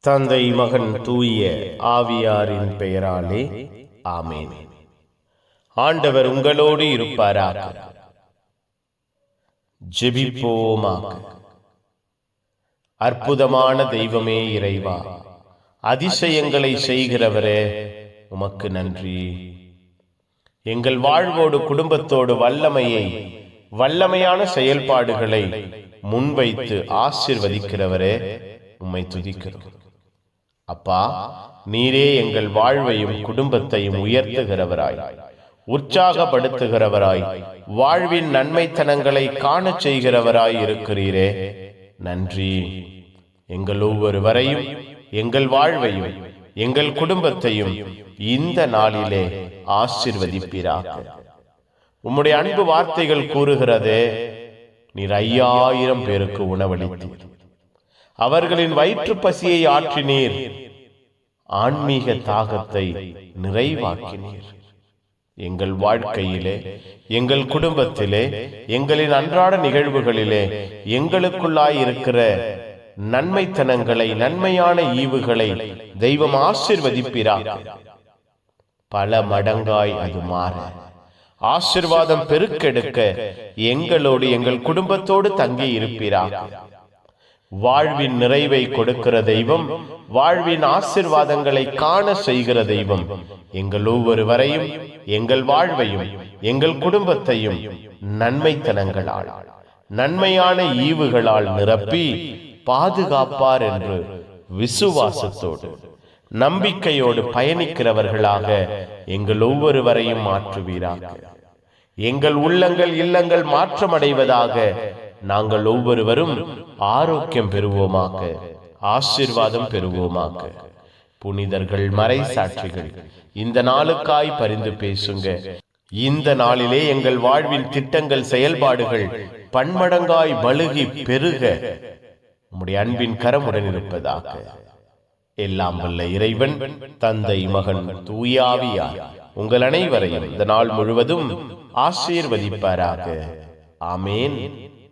தந்தை மகன் தூய ஆவியாரின் பெயராலே ஆமேன். ஆண்டவர் உங்களோடு இருப்பாராக. ஜெபிப்போமாக. அற்புதமான தெய்வமே இறைவா அதிசயங்களை செய்கிறவரே உமக்கு நன்றி. எங்கள் வாழ்வோடு குடும்பத்தோடு வல்லமையை வல்லமையான செயல்பாடுகளை முன்வைத்து ஆசிர்வதிக்கிறவரே உம்மை துதிக்கிறோம். அப்பா நீரே எங்கள் வாழ்வையும் குடும்பத்தையும் உயர்த்துகிறவராய் உற்சாகப்படுத்துகிறவராய் வாழ்வின் நன்மைத்தனங்களை காணச் செய்கிறவராய் இருக்கிறீரே. நன்றி. எங்கள் ஒவ்வொருவரையும் எங்கள் வாழ்வையும் எங்கள் குடும்பத்தையும் இந்த நாளிலே ஆசிர்வதிப்பீராக. உம்முடைய அன்பு வார்த்தைகள் கூறுகிறதே நீர் ஐயாயிரம் பேருக்கு உணவளித்தீர். அவர்களின் வயிற்று பசியை ஆற்றினீர். ஆன்மீக தாகத்தை நிறைவாக்கினீர். எங்கள் வாழ்க்கையிலே எங்கள் குடும்பத்திலே எங்களின் அன்றாட நிகழ்வுகளிலே எங்களுக்குள்ளாய் இருக்கிற நன்மைத்தனங்களை நன்மையான ஈவுகளை தெய்வம் ஆசிர்வதிப்பிறார் பல மடங்காய் அது மாற. ஆசிர்வாதம் பெருக்கெடுக்க எங்களோடு எங்கள் குடும்பத்தோடு தங்கி இருப்பிறார் வாழ்வின் நிறைவை கொடுக்கிற தெய்வம் வாழ்வின் ஆசிர்வாதங்களை காண செய்கிற தெய்வம். எங்கள் ஒவ்வொருவரையும் எங்கள் வாழ்வையும் எங்கள் குடும்பத்தையும் நன்மைத்தனங்களால் நன்மையான ஈவுகளால் நிரப்பி பாதுகாப்பார் என்று விசுவாசத்தோடு நம்பிக்கையோடு பயணிக்கிறவர்களாக எங்கள் ஒவ்வொருவரையும் மாற்றுவீராக. எங்கள் உள்ளங்கள் இல்லங்கள் மாற்றமடைவதாக நாங்கள் ஒவ்வொருவரும் ஆரோக்கியம் பெறுவோமாக ஆசிர்வாதம் பெறுவோமாக. புனிதர்கள் மறை சாட்சிகள் இந்த நாளுக்காய் பரிந்து பேசுங்க. இந்த நாளிலே எங்கள் வாழ்வின் திட்டங்கள் செயல்பாடுகள் பன்மடங்காய் வழுகி பெருக. உம்முடைய அன்பின் கரமுடன் இருப்பதாக. எல்லாம் வல்ல இறைவன் தந்தை மகன் தூயாவியார் உங்கள் அனைவரையும் இந்த நாள் முழுவதும் ஆசீர்வதிப்பாராக. ஆமேன்.